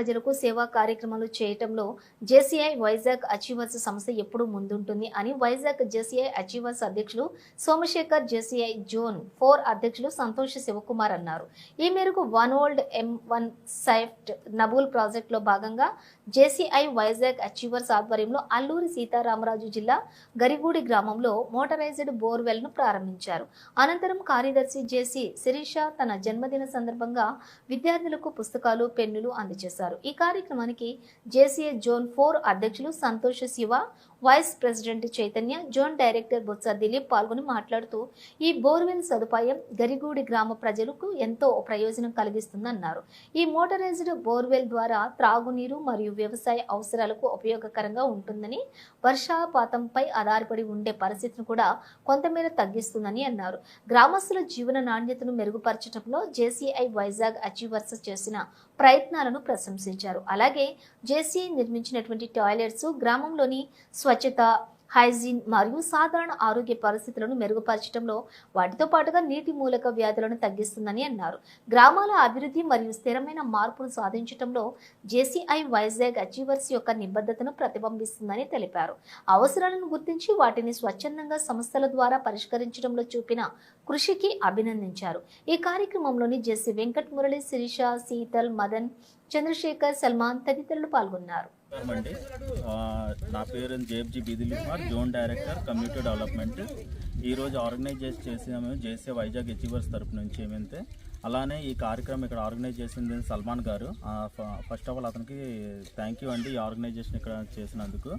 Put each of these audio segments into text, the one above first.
ప్రజలకు సేవా కార్యక్రమాలు చేయటంలో జేసీఐ వైజాగ్ అచీవర్స్ సంస్థ ఎప్పుడూ ముందుంటుంది అని వైజాగ్ జేసీఐ అచీవర్స్ అధ్యక్షులు సోమశేఖర్ జేసీఐ జోన్ ఫోర్ అధ్యక్షులు సంతోష్ శివకుమార్ అన్నారు. ఈ మేరకు one old M one sustainable ప్రాజెక్టులో భాగంగా జేసీఐ వైజాగ్ అచీవర్స్ ఆధ్వర్యంలో అల్లూరి సీతారామరాజు జిల్లా గరిగూడి గ్రామంలో మోటరైజ్డ్ బోర్వెల్ను ప్రారంభించారు. అనంతరం కార్యదర్శి జేసీ శిరీష తన జన్మదిన సందర్భంగా విద్యార్థులకు పుస్తకాలు పెన్నులు అందజేశారు. ఈ కార్యక్రమానికి జేసీఏ జోన్ ఫోర్ అధ్యక్షులు Santosh Shiva vice president Chaitanya zone director Botsa Dilip పాల్గొని మాట్లాడుతూ ఈ బోర్వెల్ సదుపాయం గరిగూడి గ్రామ ప్రజలకు ఎంతో ప్రయోజనం కలిగిస్తుందన్నారు. ఈ మోటరైజ్డ్ బోర్వెల్ ద్వారా త్రాగునీరు మరియు వ్యవసాయ అవసరాలకు ఉపయోగకరంగా ఉంటుందని వర్షాపాతంపై ఆధారపడి ఉండే పరిస్థితిని కూడా కొంతమేర తగ్గిస్తుందని అన్నారు. గ్రామస్తుల జీవన నాణ్యతను మెరుగుపరచడంలో జేసీఐ వైజాగ్ అచీవర్స్ చేసిన ప్రయత్నాలను ప్రశంసించారు. అలాగే జేసీ నిర్మించినటువంటి టాయిలెట్స్ గ్రామంలోని స్వచ్ఛత హైజీన్ మరియు సాధారణ ఆరోగ్య పరిస్థితులను మెరుగుపరచడంలో వాటితో పాటుగా నీటి మూలక వ్యాధులను తగ్గిస్తుందని అన్నారు. గ్రామాల అభివృద్ధి మరియు స్థిరమైన మార్పును సాధించడంలో జేసీఐ వైజాగ్ అచీవర్స్ యొక్క నిబద్ధతను ప్రతిబింబిస్తుందని తెలిపారు. అవసరాలను గుర్తించి వాటిని స్వచ్ఛందంగా సంస్థల ద్వారా పరిష్కరించడంలో చూపిన కృషికి అభినందించారు. ఈ కార్యక్రమంలోని జెసి వెంకట్ మురళి శిరీష శీతల్ మదన్ చంద్రశేఖర్ సల్మాన్ తదితరులు పాల్గొన్నారు. అండి నా పేరు జేబ్జీ బీదిలి Kumar zone director community development. ఈరోజు ఆర్గనైజ్ చేసి చేసినాము జేసీ వైజాగ్ అచీవర్స్ తరపు నుంచి ఏమైతే అలానే ఈ కార్యక్రమం ఇక్కడ ఆర్గనైజ్ చేసింది సల్మాన్ గారు. ఫస్ట్ ఆఫ్ ఆల్ అతనికి థ్యాంక్ యూ అండి ఈ ఆర్గనైజేషన్ ఇక్కడ చేసినందుకు.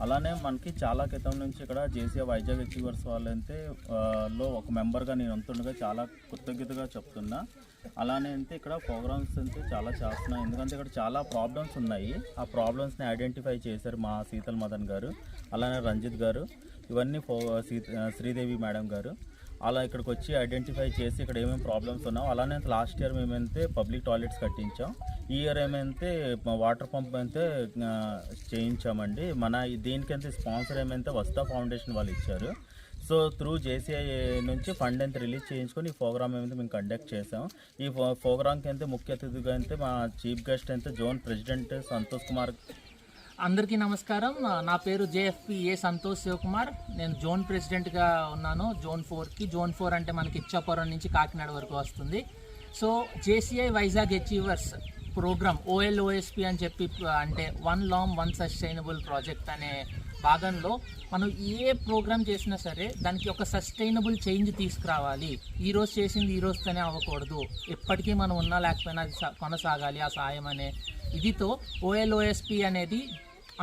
అలానే మనకి చాలా క్రితం నుంచి ఇక్కడ జేసీ వైజాగ్ అచీవర్స్ వాళ్ళైతే ఆ, లో ఒక మెంబర్గా నేను ఉంటుండగా చాలా కృతజ్ఞతగా చెప్తున్నా. అలానే అంటే ఇక్కడ ప్రోగ్రామ్స్ అయితే చాలా చేస్తున్నాయి. ఎందుకంటే ఇక్కడ చాలా ప్రాబ్లమ్స్ ఉన్నాయి. ఆ ప్రాబ్లమ్స్ని ఐడెంటిఫై చేశారు మా శీతల్ మదన్ గారు అలానే రంజిత్ గారు ఇవన్నీ ఫో శ్రీదేవి మేడం గారు. అలా ఇక్కడికి వచ్చి ఐడెంటిఫై చేసి ఇక్కడ ఏమేమి ప్రాబ్లమ్స్ ఉన్నాం అలానే లాస్ట్ ఇయర్ మేమైతే పబ్లిక్ టాయిలెట్స్ కట్టించాం. ఈ ఇయర్ ఏమైతే వాటర్ పంప్ అయితే చేయించామండి. మన దీనికైతే స్పాన్సర్ ఏమైతే వస్తా ఫౌండేషన్ వాళ్ళు ఇచ్చారు. సో త్రూ జేసీఐ నుంచి ఫండ్ అయితే రిలీజ్ చేయించుకొని ఈ ప్రోగ్రామ్ ఏమైతే మేము కండక్ట్ చేసాం ఈ ప్రోగ్రామ్కి అయితే ముఖ్య అతిథిగా అయితే మా చీఫ్ గెస్ట్ అయితే జోన్ ప్రెసిడెంట్ సంతోష్ కుమార్ అందరికీ నమస్కారం. నా పేరు జేఎఫ్పి ఏ సంతోష్ శివకుమార్. నేను జోన్ ప్రెసిడెంట్గా ఉన్నాను. జోన్ ఫోర్కి జోన్ ఫోర్ అంటే మనకి ఇచ్చాపురం నుంచి కాకినాడ వరకు వస్తుంది. So JCI Vizag achievers program OLOSP అని చెప్పి అంటే one long one sustainable project అనే భాగంలో మనం ఏ ప్రోగ్రామ్ చేసినా సరే దానికి ఒక సస్టైనబుల్ చేంజ్ తీసుకురావాలి. ఈరోజు చేసింది ఈ రోజుతోనే అవ్వకూడదు. ఎప్పటికీ మనం ఉన్నా లేకపోయినా అది కొనసాగాలి ఆ సాయం అనే ఇదితో ఓఎల్ఓఎస్పి అనేది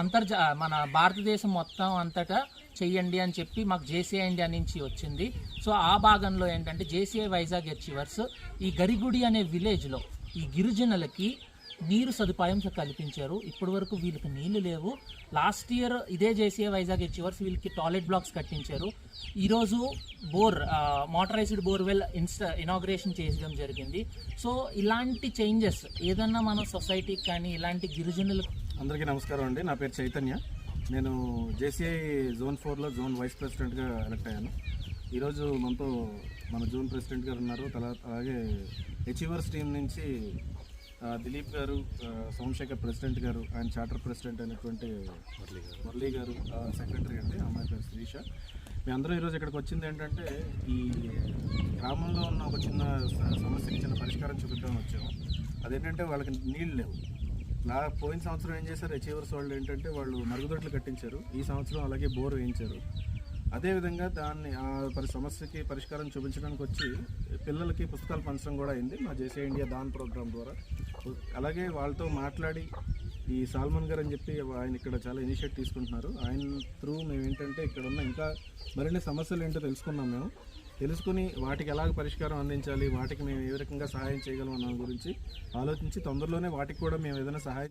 అంతర్జా మన భారతదేశం మొత్తం అంతటా చెయ్యండి అని చెప్పి మాకు జేసీఐ ఇండియా నుంచి వచ్చింది. సో ఆ భాగంలో ఏంటంటే జేసీఐ వైజాగ్ అచీవర్స్ ఈ గరిగుడి అనే విలేజ్లో ఈ గిరిజనులకి నీరు సదుపాయం కల్పించారు. ఇప్పటి వరకు వీళ్ళకి నీళ్ళు లేవు. లాస్ట్ ఇయర్ ఇదే జేసీఐ వైజాగ్ అచీవర్స్ వీళ్ళకి టాయిలెట్ బ్లాక్స్ కట్టించారు. ఈరోజు bore motorised borewell insta inauguration చేయడం జరిగింది. సో ఇలాంటి చేంజెస్ ఏదన్నా మన సొసైటీకి కానీ ఇలాంటి గిరిజనులకు అందరికీ నమస్కారం అండి. నా పేరు చైతన్య. నేను జేసీఐ జోన్ ఫోర్లో జోన్ వైస్ ప్రెసిడెంట్గా ఎలక్ట్ అయ్యాను. ఈరోజు మనతో మన జోన్ ప్రెసిడెంట్ గారు ఉన్నారు. తలా- అలాగే అచీవర్స్ టీం నుంచి దిలీప్ గారు సోమశేఖర్ ప్రెసిడెంట్ గారు ఆయన చార్టర్ ప్రెసిడెంట్ అయినటువంటి మురళీ గారు. సెక్రటరీ అండి. అమ్మాయి పేరు శిరీష. మీ అందరూ ఈరోజు ఇక్కడికి వచ్చింది ఏంటంటే ఈ గ్రామంలో ఉన్న ఒక చిన్న సమస్యకి చిన్న పరిష్కారం చూపిద్దామని వచ్చాము. అదేంటంటే వాళ్ళకి నీళ్ళు లేవు. నా పోయిన సంవత్సరం ఏం చేశారు? అచీవర్స్ వాళ్ళు ఏంటంటే వాళ్ళు మరుగుదొడ్లు కట్టించారు. ఈ సంవత్సరం అలాగే బోర్ వేయించారు. అదేవిధంగా దాన్ని ఆ పరి సమస్యకి పరిష్కారం చూపించడానికి వచ్చి పిల్లలకి పుస్తకాలు పంచడం కూడా అయింది. మా జేసే ఇండియా దాన్ ప్రోగ్రామ్ ద్వారా. అలాగే వాళ్ళతో మాట్లాడి ఈ సాల్మన్ గారు అని చెప్పి ఆయన ఇక్కడ చాలా ఇనిషియేట్ తీసుకుంటున్నారు. ఆయన త్రూ మేము ఏంటంటే ఇక్కడ ఉన్న ఇంకా మరిన్ని సమస్యలు ఏంటో తెలుసుకున్నాం మేము. తెలుసుకుని వాటికి ఎలాగ పరిష్కారం అందించాలి వాటికి మేము ఏ రకంగా సహాయం చేయగలం అన్న గురించి ఆలోచించి తొందరలోనే వాటికి కూడా మేము ఏదైనా సహాయం